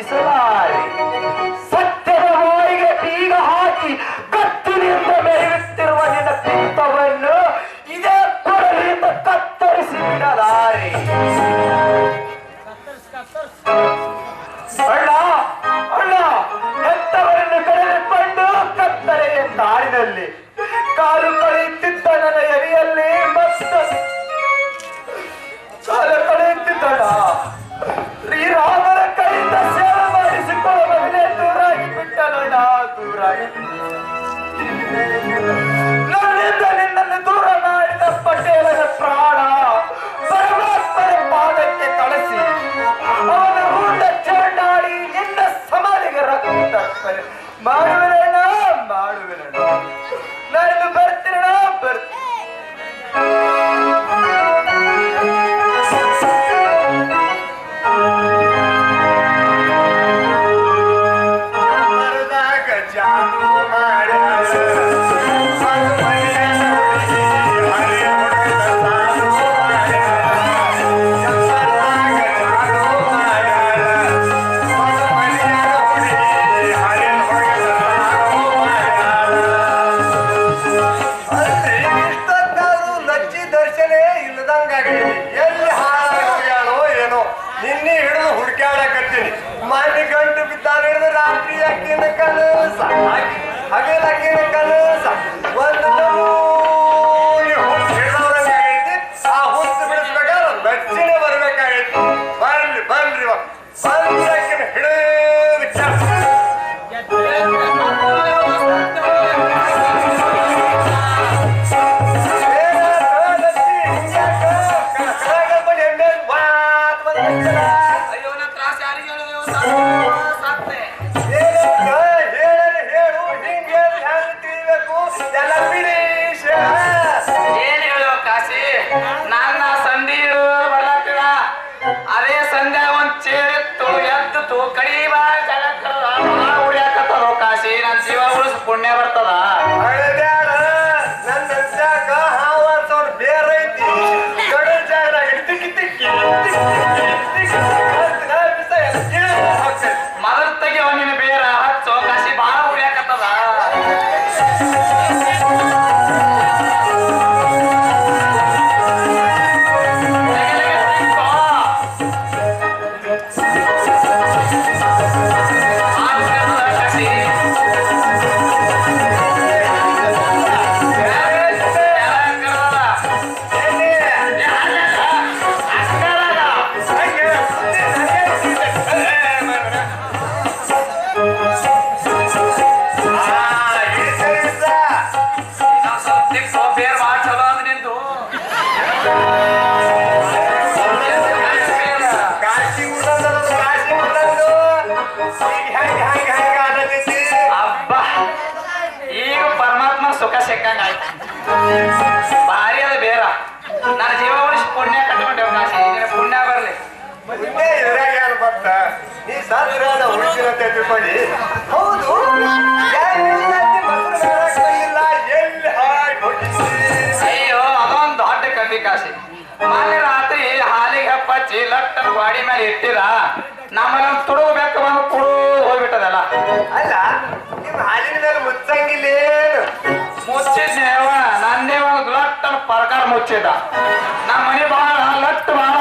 Gisela. लागिन कलसा आग लागिन कलसा ಒಂದೂರಿ ಹುಟ್ಟಿದವರ ಆಗೈತಿ ಆ ಹುಟ್ಟು ಬಿಡಿಸ್ಬೇಕಾದ್ರೆ ಮೆಚ್ಚಿನ ಬರ್ಬೇಕಾಗೈತಿ ಬರ್ಲಿ ಬನ್ರಿ ಬಂದಾಕಿನ ಹಿಡೇ ನಿನ್ನೆ ಎದುರಾಗ ಯಾರು ಬರ್ತ ನೀ ಸಾವಿರ ಹುಡುಗಿರ ತಿಳ್ಕೊಳ್ಳಿ ಹೌದು ಅಯ್ಯೋ ದೊಡ್ಡ ರಾತ್ರಿ ಲಟ್ಟ ಮೇಲೆ ಇಟ್ಟಿರ ನಮ್ಮಲ್ಲಿ ತುಡುಗಬೇಕು ಬಂದು ಕುಡು ಹೋಗ್ಬಿಟ್ಟದಲ್ಲ. ಅಲ್ಲ ನಿಮ್ ಹಾಲಿನ ಮೇಲೆ ಮುಚ್ಚಂಗಿಲ್ಲೇನು ಮುಚ್ಚಿದ್ದೇವ ನಂದೇ ಒಂದು ಲಟ್ಟನ ಪರ್ಕಾರ ಮುಚ್ಚಿದ ನಮ್ಮ ಮನೆ ಬಹಳ ಲಟ್ಟು ಬಹಳ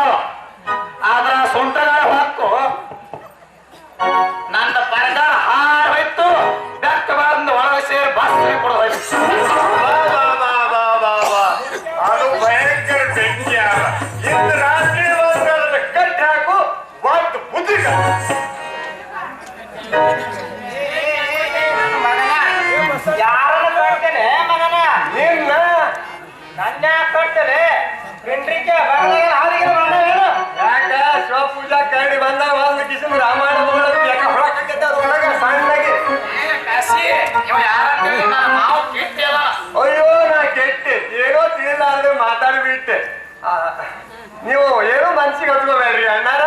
ಮನಸ್ಸಿಗೆ ಅಣ್ಣಾರ.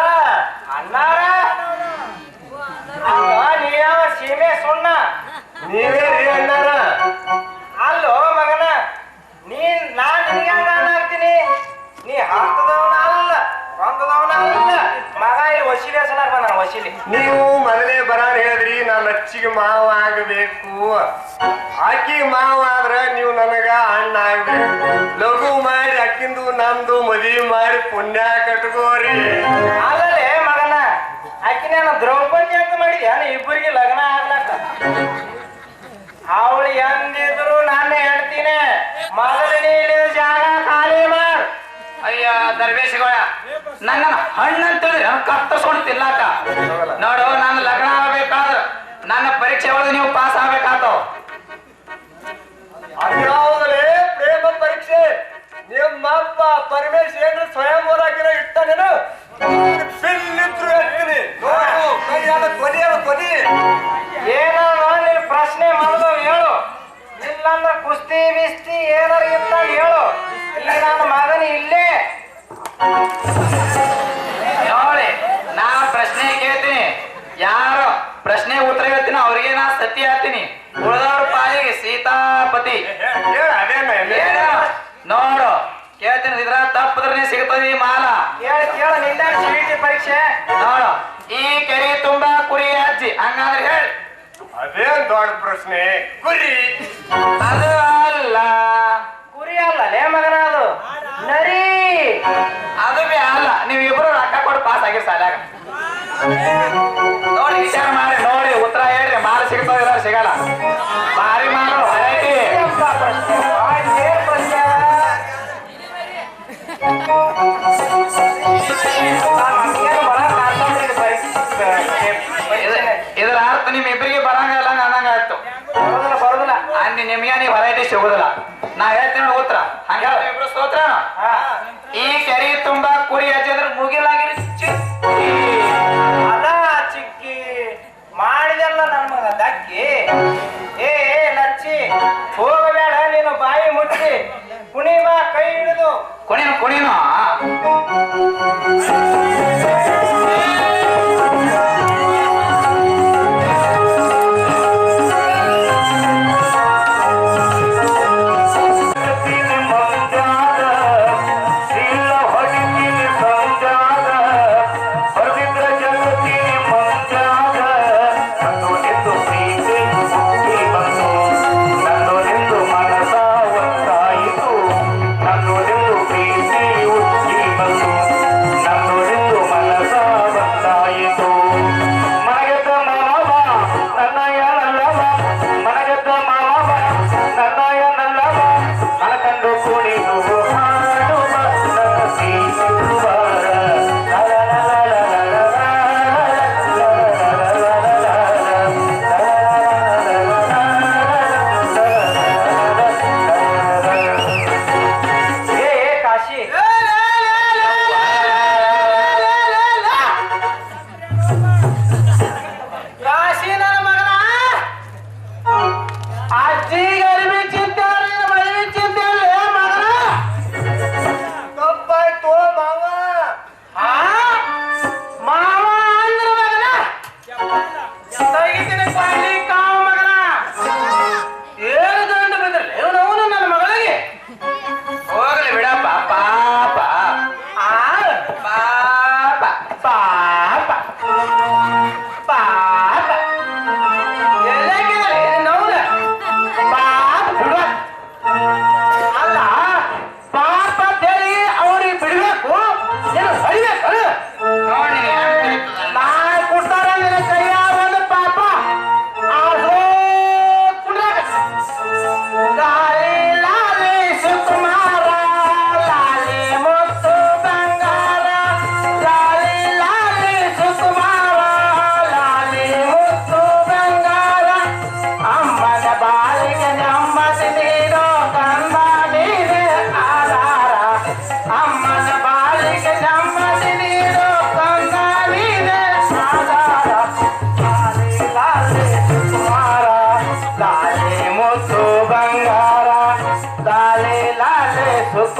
ಅಣ್ಣಾರ. ಅಲ್ಲ ನೀವ ಸೀಮೆ ಸುಣ್ಣ? ನೀವೇ ರೀ ಅಣ್ಣಾರ. ಅಲ್ಲೋ, ಮಗನ. ನೀ ನಾನ್ ನಿನಗೆ ಅಣ್ಣ ಆಗ್ತೀನಿ? ನೀ ಹಾಕ್ತದವನ ಅಲ್ಲ ಬಂದದವನ ಅಲ್ಲ. ಮಗ ಇಲ್ಲಿ ವಶೀಲಿ ಹಸನಾಗ ಬಂದ ವಶೀಲಿ. ನೀವು ಮೊದಲೇ ಬರಾರ್ ಹೇಳಿದ್ರಿ ನಾನು ಅಚ್ಚಿಗೆ ಮಾವ ಆಗಬೇಕು. ಆಕಿ ಮಾವ ಆದ್ರೆ ನೀವು ನನಗ ಅಣ್ಣ ಆಗ್ರಿ. ಲಘು ಮಾಡಿ ಅಕ್ಕಿಂದು ನಂದು ಮದುವೆ ಮಾಡಿ ಪುಣ್ಯ ಕಟ್ಕೋರಿ. ಅಲ್ಲಲೇ ಮಗನ ಆಕಿನೇನು ದ್ರೌಪದಿ ಅಂತ ಮಾಡಿದ್ಯಾ? ಇಬ್ಬರಿಗೆ ಲಗ್ನ ಆಗ್ಲಕ್ಕ ಅವಳು ಎಂದಿದ್ರು ನಾನು ಹೇಳ್ತೀನಿ. ಮೊದಲು ನೀನು ಜಾಗ ಖಾಲಿ ಮಾಡ್. ಅಯ್ಯ ದರ್ವೇಶಗಳ ನನ್ನ ಹಣ್ಣಂತೇಳಿ ಕತ್ತರ್ಸ್ಕೊಂಡು ತಿನ್ನಾಕ ನೋಡು ನಾನು ಲಗ್ನ ಆಗ್ಬೇಕಾದ್ರೆ ನನ್ನ ಪರೀಕ್ಷೆ ಒಳಗೆ ನೀವು ಪಾಸ್ ಆಗ್ಬೇಕಾಗ್ತಾವ. ಅದ್ಯಾವುದಲೇ ಪ್ರೇಮ ಪರೀಕ್ಷೆ. ನಿಮ್ಮಪ್ಪ ಪರಮೇಶ್ ಏನು ಸ್ವಯಂ ಹೋರಾಕಿರ ಇಟ್ಟಾನೇನು ಬಿಲ್ಲಿದ್ರು ಎತ್ತೀನಿ. ನೋಡು. ಕೈಯಾಗ ಕೊನಿ ಅದ ಕೊನಿ ಏನೋ ನಿನ್ ಪ್ರಶ್ನೆ ಮೊದಲು ಹೇಳು. ಇಲ್ಲಂದ್ರ ಕುಸ್ತಿ ಬಿಸ್ತಿ ಏನಾರ ಇತ್ತ ಹೇಳು. ಇಲ್ಲ ನನ್ನ ಮಗನ ಇಲ್ಲೇ. ನೋಡಿ ನಾನು ಪ್ರಶ್ನೆ ಕೇಳ್ತೀನಿ. ಯಾರು ಪ್ರಶ್ನೆ ಉತ್ತರ ಹೇಳ್ತೀನಿ ಅವ್ರಿಗೆ ನಾ ಸತಿ ಹಾಕ್ತೀನಿ ಉಳಿದವ್ರ ಪಾಲಿಗೆ ಸೀತಾಪತಿ? ನೋಡು ಕೇಳ್ತೀನಿ ಇದ್ರ ತಪ್ಪದ್ರೆ ಸಿಗ್ತದೆ ಈ ಮಾಲ. ಪರೀಕ್ಷೆ. ನೋಡು ಈ ಕೆರೆ ತುಂಬಾ ಕುರಿ ಅಜ್ಜಿ ಹಂಗಾದ್ರೆ ಹೇಳಿ. ಅದೇನ್ ದೊಡ್ಡ ಪ್ರಶ್ನೆ ಕುರಿ. ಅದು ಅಲ್ಲ. ಕುರಿ ಅಲ್ಲ ಮಗನ ಅದು ನರಿ. ಅದು ಬಿ ಅಲ್ಲ ನೀವು ಇಬ್ರು ರೊಕ್ಕ ಕೊಟ್ಟು ಪಾಸ್ ಆಗಿರ್ ಸಾಲಾಗ ವಿಚಾರ ಮಾಡಿ ನೋಡಿ ಉತ್ತರ ಹೇಳ್ರಿ ಮಾಲ ಸಿಗ್ತಾವ ಇಲ್ಲ ಸಿಗಲ್ಲ. ಭಾರಿ ಮಾಲು ವೆರೈಟಿ ಇದರ ಅರ್ಥ ನಿಮ್ ಇಬ್ಬರಿಗೆ ಬರಂಗಿಲ್ಲ ಅನ್ನಂಗ ಆಯ್ತು. ಬರೋದಿಲ್ಲ ಅಂದಿ ನಿಮ್ಗೆ ನೀವು ವೆರೈಟಿ ಸಿಗುದಿಲ್ಲ. ನಾ ಹೇಳ್ತೀನಿ ಉತ್ತರ. ಹಂಗ ಇಬ್ರು ಸ್ತೋತ್ರ ಹಾ ಈ ಕೆರೆ ತುಂಬಾ ಕುರಿ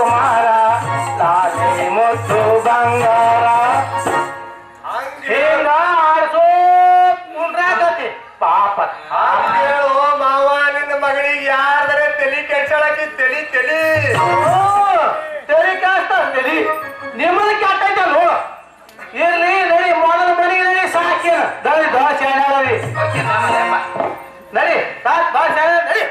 ಕುಮಾರ ಲಾಲಿ ಮುತ್ತು ಬಂಗಾರ. ಹಿಂಗ ಆಡ್ಸೋ ಮುಂದ್ರಾಗತಿ ಪಾಪ. ಹೇಳು ಮಾವ ನಿನ್ನ ಮಗಳಿಗೆ ಯಾರ್ದರೆ ತಲಿ ಕೆಡ್ಸಳಕಿ ತಲಿ ತಲಿ. ತಲಿ ಕಾಸ್ತ ತಲಿ. ನಿಮ್ಮದ ಕೆಟ್ಟೈತೆ ನೋಡು. ಇರ್ಲಿ ನಡಿ ಮೊದಲ ಮನೆಗೆ ಸಾಕಿನ ದಳಿ ದೋಸೆ ನಡಿ ನಡಿ. ಬಾ ನಡಿ.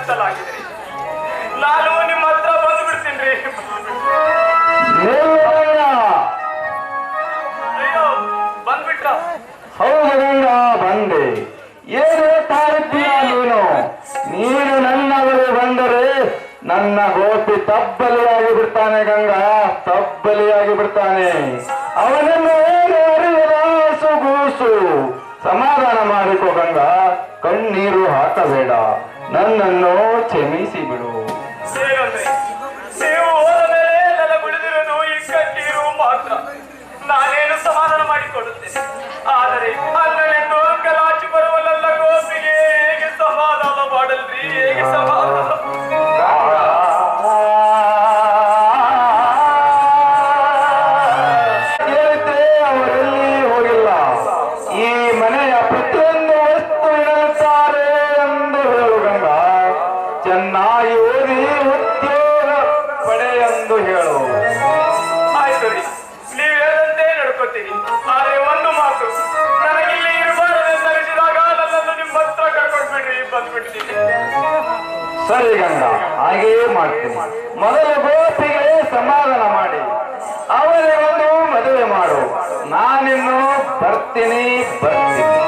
ಅಮಾವಾಸ್ಯೆ ಕತ್ತಲಾಗಿದೆ. ನಾನು ನಿಮ್ಮ ಹತ್ರ ಬಂದು ಬಿಡ್ತೀನಿ ಅಯ್ಯೋ ಬಂದ್ಬಿಟ್ಟ. ಹೌದರಿಂದ ಬಂದೆ. ಏನು ಇದ್ದೀಯ ನೀನು ನೀನು ನನ್ನವರು ಬಂದರೆ ನನ್ನ ಗೋಪಿ ತಬ್ಬಲಿಯಾಗಿ ಬಿಡ್ತಾನೆ ಗಂಗಾ ತಬ್ಬಲಿಯಾಗಿ ಬಿಡ್ತಾನೆ. ಅವನನ್ನು ಏನು ಸುಗೂಸು? ಸಮಾಧಾನ ಮಾಡಿಕೋ ಗಂಗಾ ಕಣ್ಣೀರು ಹಾಕಬೇಡ. ನನ್ನನ್ನು ಕ್ಷಮಿಸಿ ಬಿಡು ನೀವು ಹೋದ ಮೇಲೆ ನನ್ನ ಉಳಿದಿರೋದು ಈ ಮಾತ್ರ. ನಾನೇನು ಸಮಾಧಾನ ಮಾಡಿಕೊಳ್ಳುತ್ತೇನೆ? ಆದರೆ ಅಲ್ಲನೆಂದು ಗಲಾಚಿ ಬರುವಲ್ಲ ಗೋಪಿಗೆ ಹೇಗೆ ಸಮಾಧಾನ ಮಾಡಲ್ರಿ? ಹೇಗೆ ಸಮಾಧಾನ ಚೆನ್ನಾಗಿ ಓದಿ ಉದ್ಯೋಗ ಪಡೆ ಎಂದು ಹೇಳು. ಆಯ್ತು ರೀ. ನೀವು ಹೇಳಂತೆ ನಡ್ಕೋತೀನಿ ಆದ್ರೆ ಒಂದು ಮಾತು ನನಗಿಲ್ಲಿ ಇರಬಾರದೆಂದು ಅನಿಸಿದಾಗ ನನ್ನನ್ನು ನಿಮ್ಮ ಹತ್ರ ಕರ್ಕೊಂಡು ಬಿಡ್ರಿ ಬಂದ್ಬಿಡ್ತೀನಿ. ಸರಿ ಗಂಗಾ ಹಾಗೆಯೇ ಮಾಡ್ತೀನಿ. ಮೊದಲು ಗೋಪಿಗೆ ಸಮಾಧಾನ ಮಾಡಿ. ಅವರೇ ಒಂದು ಮದುವೆ ಮಾಡು. ನಾನಿನ್ನು ಬರ್ತೀನಿ ಬರ್ತೀನಿ.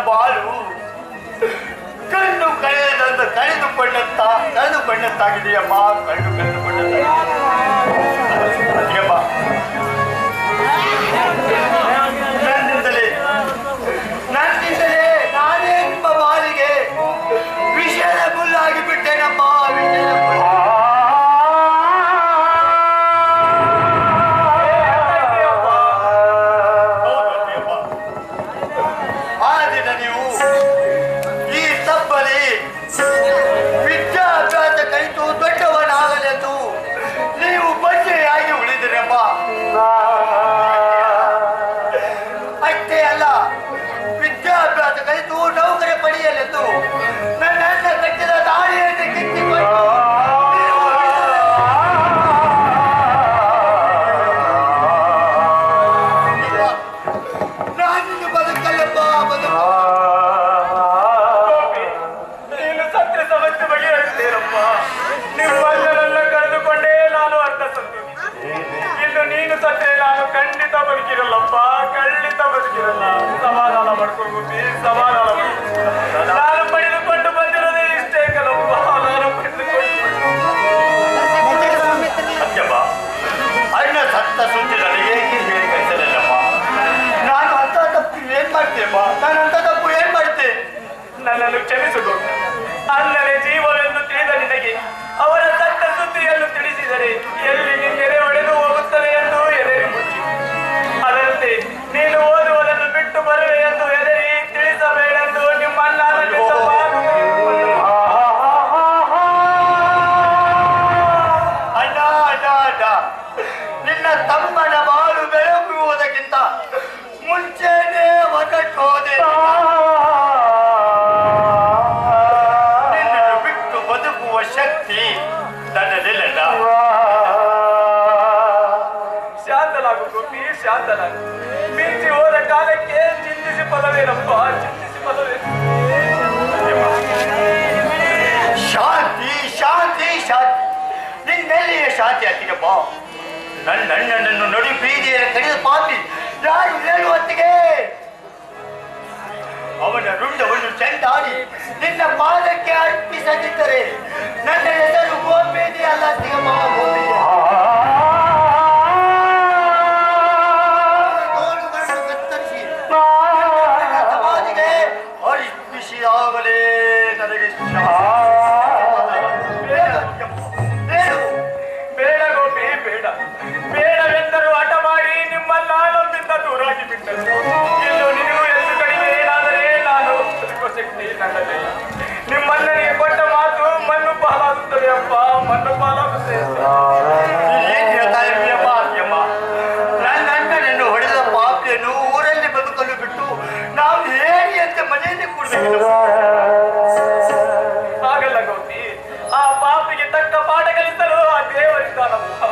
ಬಾಲು ಕಣ್ಣು ಕಳೆಯದಂತ ಕಳೆದುಕೊಂಡಂತ ಕಳೆದುಕೊಂಡಂತಾಗಿದೆಯಮ್ಮ ಕಣ್ಣು ಕಳೆದುಕೊಂಡಂತ ಮಾಡ್ತಿರಲ್ಲ ಸಮಾಧಾನ ಮಾಡ್ಕೊಂಡು ಸಮಾಧಾನ ಮಾಡ್ಕೊಂಡು ಪಿ ಯು ಹೋದ ಕಾಲಕ್ಕೆ ಚಿಂತಿಸಿ ಪದವೇನಪ್ಪ ಚಿಂತಿಸಿ ಪದವೇ. ಶಾಂತಿ ಶಾಂತಿ ಶಾಂತಿ. ನಿನ್ನೆಲ್ಲಿಯ ಶಾಂತಿ ಆತೀನಪ್ಪ ಬಾ. ಅಣ್ಣನನ್ನು ನೋಡಿ ಬೀದಿಯನ್ನು ಕಡಿದು ಪಾತಿ. ಯಾರು ಹೇಳುವತ್ತಿಗೆ ಅವನ ರುಂಡವನ್ನು ಚೆಂಡಾಡಿ ನಿನ್ನ ಪಾದಕ್ಕೆ ಅರ್ಪಿಸದಿದ್ದರೆ ನನ್ನ ಹೆಸರು ಗೋಪೇದಿ ಅಲ್ಲ ಸಿಗಮ್ಮ ಗೋಪೇದಿ ನನ್ನ ಅಣ್ಣನನ್ನು ಹೊಡೆದ ಪಾಪಿಯನ್ನು ಊರಲ್ಲಿ ಬದುಕಲು ಬಿಟ್ಟು ನಾವು ಹೇಳಿ ಅಂತ ಮನೆಯಲ್ಲಿ ಕೂಡಬೇಕು ಆಗಲ್ಲ ಗೌತಿ ಆ ಪಾಪಿಗೆ ತಕ್ಕ ಪಾಠ ಆ ದೇವರಿದ್ದಾನಪ್ಪ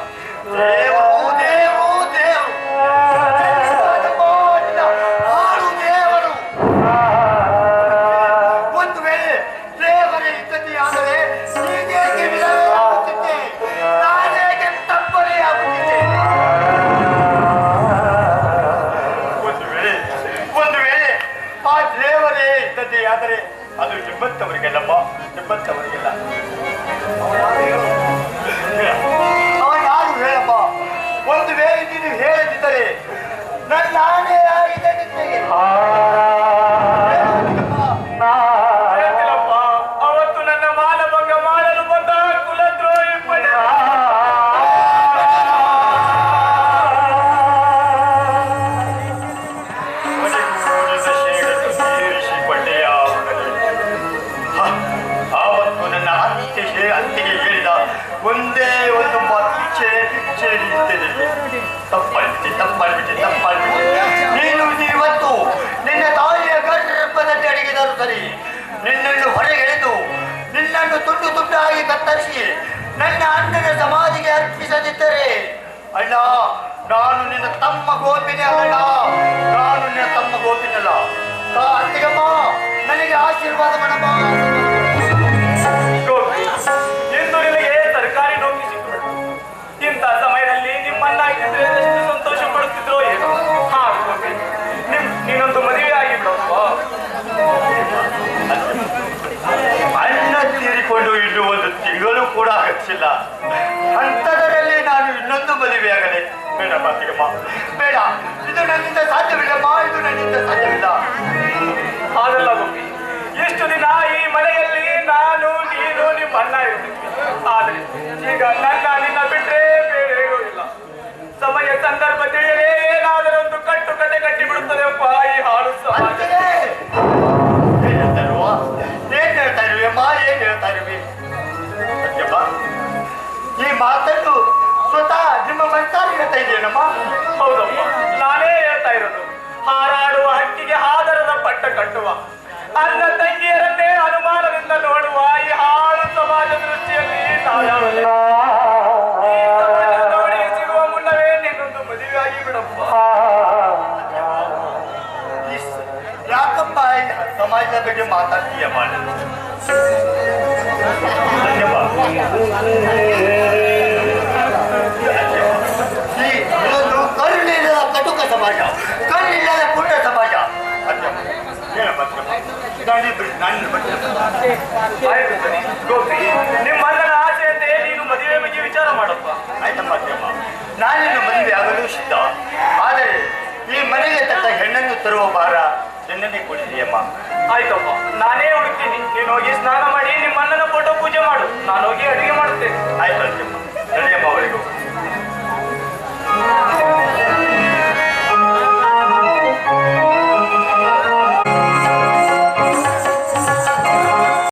ಇಲ್ಲ. ಅಂತದರಲ್ಲಿ ನಾನು ಇನ್ನೊಂದು ಮದುವೆಯಾಗದೆ ಬೇಡ ಮಾತಿಗಮ್ಮ. ಬೇಡ. ಇದು ನನ್ನಿಂದ ಸಾಧ್ಯವಿಲ್ಲಮ್ಮ. ಇದು ನನ್ನಿಂದ ಸಾಧ್ಯವಿಲ್ಲ. ಆಗಲ್ಲ ಗುಬ್ಬಿ ಎಷ್ಟು ದಿನ ಈ ಮನೆಯಲ್ಲಿ ನಾನು, ನೀನು, ನಿಮ್ಮ ಅಣ್ಣ ಇರ್ತೀವಿ. ಆದ್ರೆ ಈಗ ನನ್ನ ನಿನ್ನ ಬಿಟ್ಟರೆ ಬೇರೆ ಇಲ್ಲ. ಸಮಯ, ಸಂದರ್ಭ ಏನಾದರೂ ಒಂದು ಹೇಳ್ತಾ ಇದೆಯೇನಮ್ಮ ಹೌದಪ್ಪ ನಾನೇ ಹೇಳ್ತಾ ಇರೋದು. ಹಾರಾಡುವ ಹಕ್ಕಿಗೆ ಹಾದರದ ಪಟ್ಟ ಕಟ್ಟುವ. ಅನ್ನ ತಂಗಿಯರನ್ನೇ ಅನುಮಾನದಿಂದ ನೋಡುವ ಈ ಹಾಳು ಸಮಾಜ ದೃಷ್ಟಿಯಲ್ಲಿ ನಾವ್ಯಾವಲ್ಲ ಈ ಸಮಾಜ ನೋಡಿ ಸಿಗುವ ಮುನ್ನವೇ ನಿನ್ನೊಂದು ಬಿಡಪ್ಪ. ಯಾಕಪ್ಪ ಸಮಾಜದ ಬಗ್ಗೆ ಮಾತಾಡ್ತೀಯ ಮಾಡಿ. ಗೋಪಿ ನಿಮ್ಮ ಅಣ್ಣನ ಆಸೆ ಅಂತ ನೀನು ಮದುವೆ ಬಗ್ಗೆ ವಿಚಾರ ಮಾಡಪ್ಪ. ಆಯ್ತಮ್ಮ ಅತ್ಯಮ್ಮ ನಾನಿನ್ನು ಮದುವೆ ಆಗಲು ಸಿದ್ಧ. ಆದರೆ ಈ ಮನೆಗೆ ತಕ್ಕ ಹೆಣ್ಣನ್ನು ತರುವ ಭಾರ ನಿನ್ನೇ ಕೊಡಿದೆಯಮ್ಮ ಆಯ್ತಮ್ಮ ನಾನೇ ಹುಡುಕ್ತೀನಿ. ನೀನು ಹೋಗಿ ಸ್ನಾನ ಮಾಡಿ ನಿಮ್ಮ ಅಣ್ಣನ ಫೋಟೋ ಪೂಜೆ ಮಾಡು. ನಾನು ಹೋಗಿ ಅಡುಗೆ ಮಾಡುತ್ತೇನೆ. ಆಯ್ತು ಅತ್ಯಮ್ಮ ನಡೆಯಮ್ಮ ಅವಳಿಗೂ